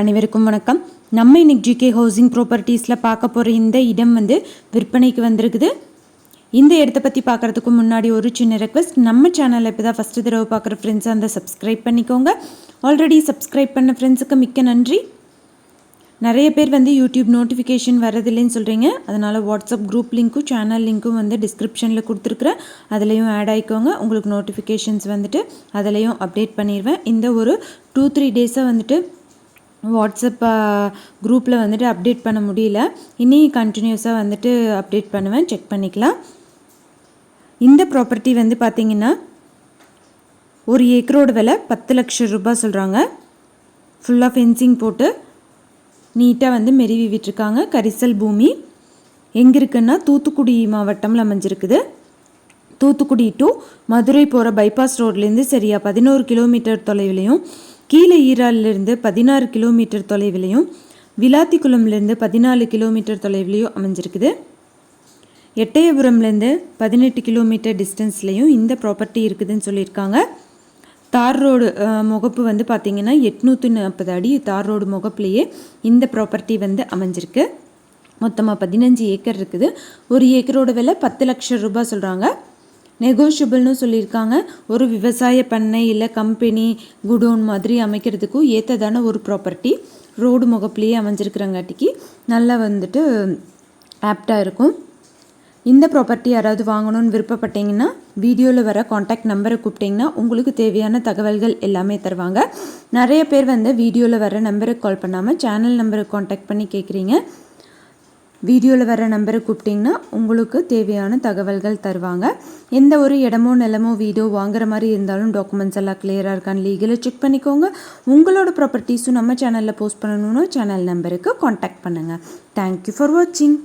அனைவருக்கும் வணக்கம். நம்ம இன்னைக்கு ஜிகே ஹவுசிங் ப்ராப்பர்ட்டிஸில் பார்க்க போகிற இந்த இடம் வந்து விற்பனைக்கு வந்திருக்குது. இந்த இடத்த பற்றி பார்க்குறதுக்கு முன்னாடி ஒரு சின்ன ரெக்வஸ்ட் நம்ம சேனலில் இப்போ தான் ஃபஸ்ட்டு தடவை பார்க்குற ஃப்ரெண்ட்ஸாக அந்த சப்ஸ்கிரைப் பண்ணிக்கோங்க. ஆல்ரெடி சப்ஸ்கிரைப் பண்ண ஃப்ரெண்ட்ஸுக்கு மிக்க நன்றி. நிறைய பேர் வந்து யூடியூப் நோட்டிஃபிகேஷன் வரதில்லைன்னு சொல்கிறீங்க அதனால் வாட்ஸ்அப் குரூப் லிங்க்கும் சேனல் லிங்க்கும் வந்து டிஸ்கிரிப்ஷனில் கொடுத்துருக்குறேன். அதுலேயும் ஆட் ஆகிக்கோங்க உங்களுக்கு நோட்டிஃபிகேஷன்ஸ் வந்துட்டு அதுலேயும் அப்டேட் பண்ணிடுவேன். இந்த ஒரு டூ த்ரீ டேஸாக வந்துட்டு வாட்ஸ்அப் குரூப்பில் வந்துட்டு அப்டேட் பண்ண முடியல. இனி கண்டினியூஸாக வந்துட்டு அப்டேட் பண்ணுவேன். செக் பண்ணிக்கலாம். இந்த ப்ராப்பர்ட்டி வந்து பார்த்திங்கன்னா ஒரு ஏக்கரோட விலை பத்து லட்சம் ரூபாய் சொல்கிறாங்க ஃபுல்லாக ஃபென்சிங் போட்டு நீட்டாக வந்து மெருவி விட்டுருக்காங்க கரிசல் பூமி. எங்கே இருக்குன்னா தூத்துக்குடி மாவட்டம்ல அமைஞ்சிருக்குது. தூத்துக்குடி டு மதுரை போகிற பைபாஸ் ரோட்லேருந்து சரியா பதினோரு கிலோமீட்டர் தொலைவிலையும் கீழே ஈராலிருந்து பதினாறு கிலோமீட்டர் தொலைவிலையும் விளாத்திக்குளம்லேருந்து பதினாலு கிலோமீட்டர் தொலைவிலையும் அமைஞ்சிருக்குது. எட்டயபுரம்லேருந்து பதினெட்டு கிலோமீட்டர் டிஸ்டன்ஸ்லேயும் இந்த ப்ராப்பர்ட்டி இருக்குதுன்னு சொல்லியிருக்காங்க. தார் ரோடு முகப்பு வந்து பார்த்திங்கன்னா எட்நூற்றி நாற்பது அடி தார் ரோடு முகப்புலேயே இந்த ப்ராப்பர்ட்டி வந்து அமைஞ்சிருக்கு. மொத்தமாக பதினஞ்சு ஏக்கர் இருக்குது. ஒரு ஏக்கரோட விலை பத்து லட்சம் ரூபாய் சொல்கிறாங்க நெகோஷியபிள்னு சொல்லியிருக்காங்க. ஒரு விவசாய பண்ணை இல்லை கம்பெனி குடோன் மாதிரி அமைக்கிறதுக்கும் ஏற்றதான ஒரு ப்ராப்பர்ட்டி ரோடு முகப்புலேயே அமைஞ்சிருக்கிறங்காட்டிக்கு நல்லா வந்துட்டு ஆப்டாக இருக்கும். இந்த ப்ராப்பர்ட்டி யாராவது வாங்கணும்னு விருப்பப்பட்டீங்கன்னா வீடியோவில் வர காண்டாக்ட் நம்பரை கூப்பிட்டிங்கன்னா உங்களுக்கு தேவையான தகவல்கள் எல்லாமே தருவாங்க. நிறைய பேர் வந்து வீடியோவில் வர நம்பருக்கு கால் பண்ணாமல் சேனல் நம்பருக்கு காண்டாக்ட் பண்ணி கேட்குறீங்க வீடியோவில் வர நம்பரை கூப்பிட்டிங்கன்னா உங்களுக்கு தேவையான தகவல்கள் தருவாங்க. எந்த ஒரு இடமோ நிலமோ வீடோ வாங்குற மாதிரி இருந்தாலும் டாக்குமெண்ட்ஸ் எல்லாம் கிளியராக இருக்கான்னு லீகலாக செக் பண்ணிக்கோங்க. உங்களோட ப்ராப்பர்ட்டிஸும் நம்ம சேனலில் போஸ்ட் பண்ணணும்னு சேனல் நம்பருக்கு காண்டாக்ட் பண்ணுங்கள் தேங்க்யூ ஃபார் வாட்சிங்